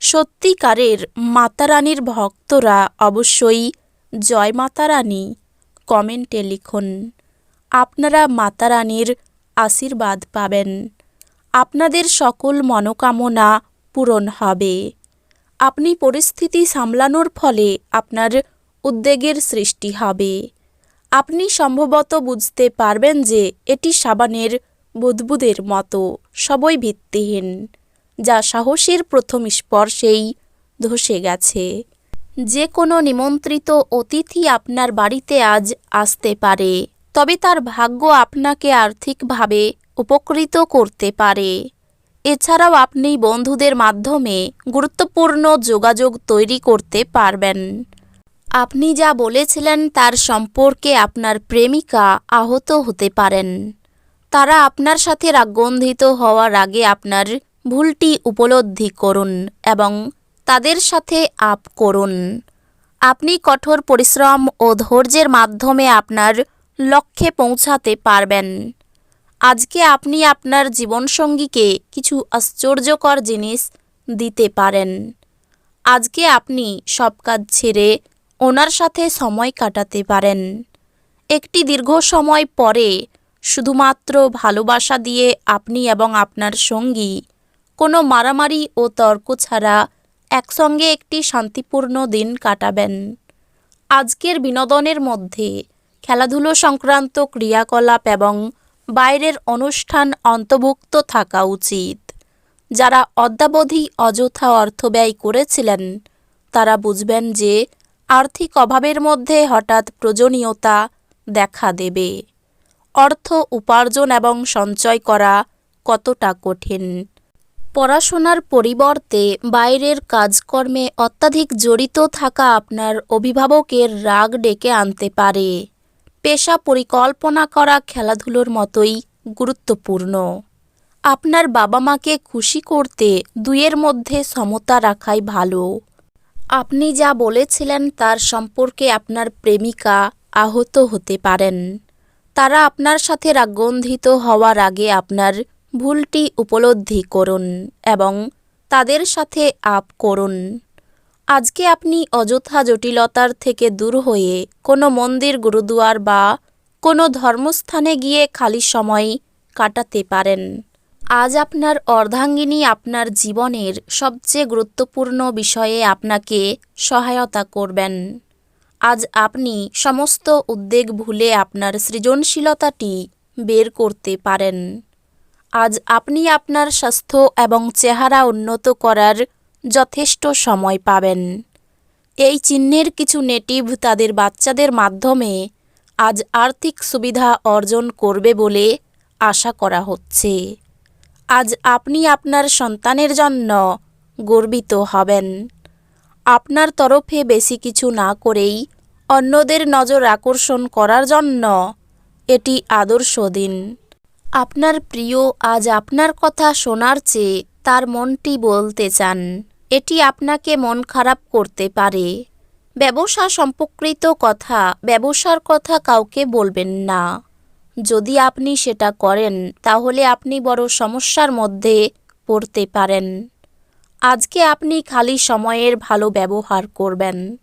সত্যিকারের মাতারানীর ভক্তরা অবশ্যই জয় মাতারানী কমেন্টে লিখুন। আপনারা মাতারানীর আশীর্বাদ পাবেন। আপনাদের সকল মনোকামনা পূরণ হবে। আপনি পরিস্থিতি সামলানোর ফলে আপনার উদ্বেগের সৃষ্টি হবে। আপনি সম্ভবত বুঝতে পারবেন যে এটি সাবানের বুদবুদের মতো, সবই ভিত্তিহীন। যা সাহসের প্রথম স্পর্শেই ধসে গেছে। যে কোনো নিমন্ত্রিত অতিথি আপনার বাড়িতে আজ আসতে পারে, তবে তার ভাগ্য আপনাকে আর্থিকভাবে উপকৃত করতে পারে। এছাড়াও আপনি বন্ধুদের মাধ্যমে গুরুত্বপূর্ণ যোগাযোগ তৈরি করতে পারবেন। আপনি যা বলেছিলেন তার সম্পর্কে আপনার প্রেমিকা আহত হতে পারেন। তারা আপনার সাথে রাগন্ধিত হওয়ার আগে আপনার ভুলটি উপলব্ধি করুন এবং তাদের সাথে আপ করুন। আপনি কঠোর পরিশ্রম ও ধৈর্যের মাধ্যমে আপনার লক্ষ্যে পৌঁছাতে পারবেন। আজকে আপনি আপনার জীবনসঙ্গীকে কিছু আশ্চর্যকর জিনিস দিতে পারেন। আজকে আপনি সব কাজ ছেড়ে ওনার সাথে সময় কাটাতে পারেন। একটি দীর্ঘ সময় পরে শুধুমাত্র ভালোবাসা দিয়ে আপনি এবং আপনার সঙ্গী কোনো মারামারি ও তর্ক ছাড়া একসঙ্গে একটি শান্তিপূর্ণ দিন কাটাবেন। আজকের বিনোদনের মধ্যে খেলাধুলো সংক্রান্ত ক্রিয়াকলাপ এবং বাইরের অনুষ্ঠান অন্তর্ভুক্ত থাকা উচিত। যারা অদ্যাবধি অযথা অর্থ ব্যয় করেছিলেন, তারা বুঝবেন যে আর্থিক অভাবের মধ্যে হঠাৎ প্রয়োজনীয়তা দেখা দেবে। অর্থ উপার্জন এবং সঞ্চয় করা কতটা কঠিন? পড়াশোনার পরিবর্তে বাইরের কাজকর্মে অত্যাধিক জড়িত থাকা আপনার অভিভাবকের রাগ ডেকে আনতে পারে। পেশা পরিকল্পনা করা খেলাধুলোর মতোই গুরুত্বপূর্ণ। আপনার বাবা মাকে খুশি করতে দুইয়ের মধ্যে সমতা রাখাই ভালো। আপনি যা বলেছিলেন তার সম্পর্কে আপনার প্রেমিকা আহত হতে পারেন। তারা আপনার সাথে রাগন্ধিত হওয়ার আগে আপনার ভুলটি উপলব্ধি করুন এবং তাদের সাথে আপ করুন। আজকে আপনি অযথা জটিলতার থেকে দূর হয়ে কোনো মন্দির, গুরুদুয়ার বা কোনো ধর্মস্থানে গিয়ে খালি সময় কাটাতে পারেন। আজ আপনার অর্ধাঙ্গিনী আপনার জীবনের সবচেয়ে গুরুত্বপূর্ণ বিষয়ে আপনাকে সহায়তা করবেন। আজ আপনি সমস্ত উদ্বেগ ভুলে আপনার সৃজনশীলতাটি বের করতে পারেন। আজ আপনি আপনার স্বাস্থ্য এবং চেহারা উন্নত করার যথেষ্ট সময় পাবেন। এই চিহ্নের কিছু নেটিভ তাদের বাচ্চাদের মাধ্যমে আজ আর্থিক সুবিধা অর্জন করবে বলে আশা করা হচ্ছে। আজ আপনি আপনার সন্তানের জন্য গর্বিত হবেন। আপনার তরফে বেশি কিছু না করেই অন্যদের নজর আকর্ষণ করার জন্য এটি আদর্শ দিন। আপনার প্রিয় আজ আপনার কথা শোনার চেয়ে তার মনটি বলতে চান। এটি আপনাকে মন খারাপ করতে পারে। ব্যবসা সম্পর্কিত কথা, ব্যবসার কথা কাউকে বলবেন না। যদি আপনি সেটা করেন, তাহলে আপনি বড় সমস্যার মধ্যে পড়তে পারেন। আজকে আপনি খালি সময়ের ভালো ব্যবহার করবেন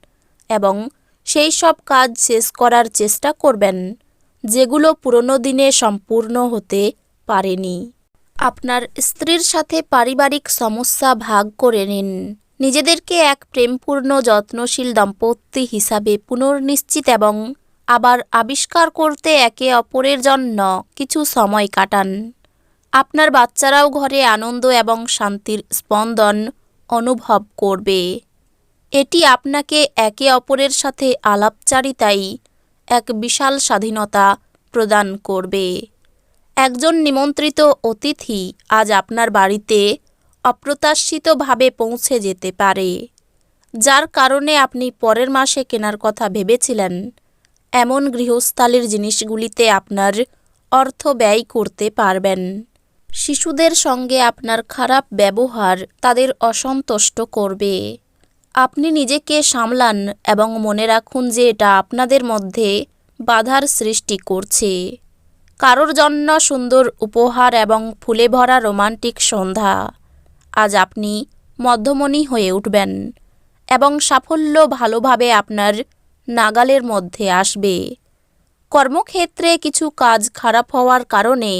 এবং সেই সব কাজ শেষ করার চেষ্টা করবেন। যেগুলো পুরনো দিনে সম্পূর্ণ হতে পারেনি। আপনার স্ত্রীর সাথে পারিবারিক সমস্যা ভাগ করে নিন। নিজেদেরকে এক প্রেমপূর্ণ, যত্নশীল দম্পতি হিসাবে পুনর্নিশ্চিত এবং আবার আবিষ্কার করতে একে অপরের জন্য কিছু সময় কাটান। আপনার বাচ্চারাও ঘরে আনন্দ এবং শান্তির স্পন্দন অনুভব করবে। এটি আপনাকে একে অপরের সাথে আলাপচারিতাই এক বিশাল স্বাধীনতা প্রদান করবে। একজন নিমন্ত্রিত অতিথি আজ আপনার বাড়িতে অপ্রত্যাশিতভাবে পৌঁছে যেতে পারে, যার কারণে আপনি পরের মাসে কেনার কথা ভেবেছিলেন। এমন গৃহস্থালির জিনিসগুলিতে আপনার অর্থ ব্যয় করতে পারবেন। শিশুদের সঙ্গে আপনার খারাপ ব্যবহার তাদের অসন্তুষ্ট করবে। আপনি নিজেকে সামলান এবং মনে রাখুন যে এটা আপনাদের মধ্যে বাধার সৃষ্টি করছে। কারোর জন্য সুন্দর উপহার এবং ফুলে ভরা রোমান্টিক সন্ধ্যা। আজ আপনি মধ্যমণি হয়ে উঠবেন এবং সাফল্য ভালোভাবে আপনার নাগালের মধ্যে আসবে। কর্মক্ষেত্রে কিছু কাজ খারাপ হওয়ার কারণে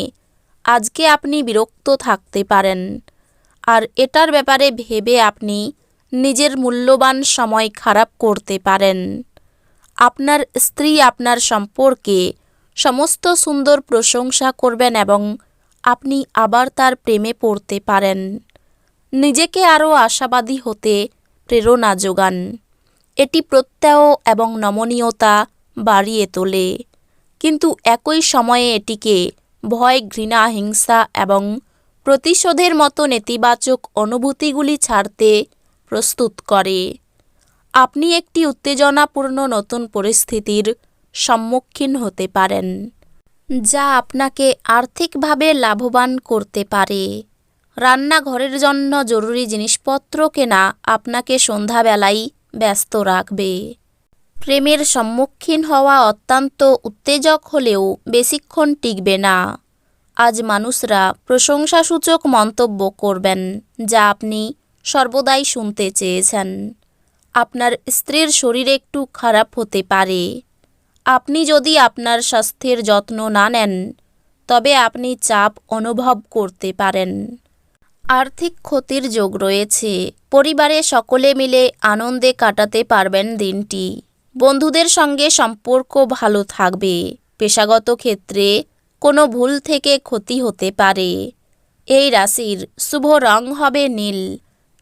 আজকে আপনি বিরক্ত থাকতে পারেন। আর এটার ব্যাপারে ভেবে আপনি নিজের মূল্যবান সময় খারাপ করতে পারেন। আপনার স্ত্রী আপনার সম্পর্কে সমস্ত সুন্দর প্রশংসা করবেন এবং আপনি আবার তার প্রেমে পড়তে পারেন। নিজেকে আরও আশাবাদী হতে প্রেরণা যোগান। এটি প্রত্যয় এবং নমনীয়তা বাড়িয়ে তোলে। কিন্তু একই সময়ে এটিকে ভয়, ঘৃণা, হিংসা এবং প্রতিশোধের মতো নেতিবাচক অনুভূতিগুলি ছাড়তে প্রস্তুত করে। আপনি একটি উত্তেজনাপূর্ণ নতুন পরিস্থিতির সম্মুখীন হতে পারেন, যা আপনাকে আর্থিকভাবে লাভবান করতে পারে। রান্নাঘরের জন্য জরুরি জিনিসপত্র কেনা আপনাকে সন্ধ্যাবেলায় ব্যস্ত রাখবে। প্রেমের সম্মুখীন হওয়া অত্যন্ত উত্তেজক হলেও বেশিক্ষণ টিকবে না। আজ মানুষরা প্রশংসাসূচক মন্তব্য করবেন, যা আপনি সর্বদাই শুনতে চেয়েছেন। আপনার স্ত্রীর শরীর একটু খারাপ হতে পারে। আপনি যদি আপনার স্বাস্থ্যের যত্ন না নেন, তবে আপনি চাপ অনুভব করতে পারেন। আর্থিক ক্ষতির যোগ রয়েছে। পরিবারে সকলে মিলে আনন্দে কাটাতে পারবেন দিনটি। বন্ধুদের সঙ্গে সম্পর্ক ভালো থাকবে। পেশাগত ক্ষেত্রে কোনো ভুল থেকে ক্ষতি হতে পারে। এই রাশির শুভ রং হবে নীল।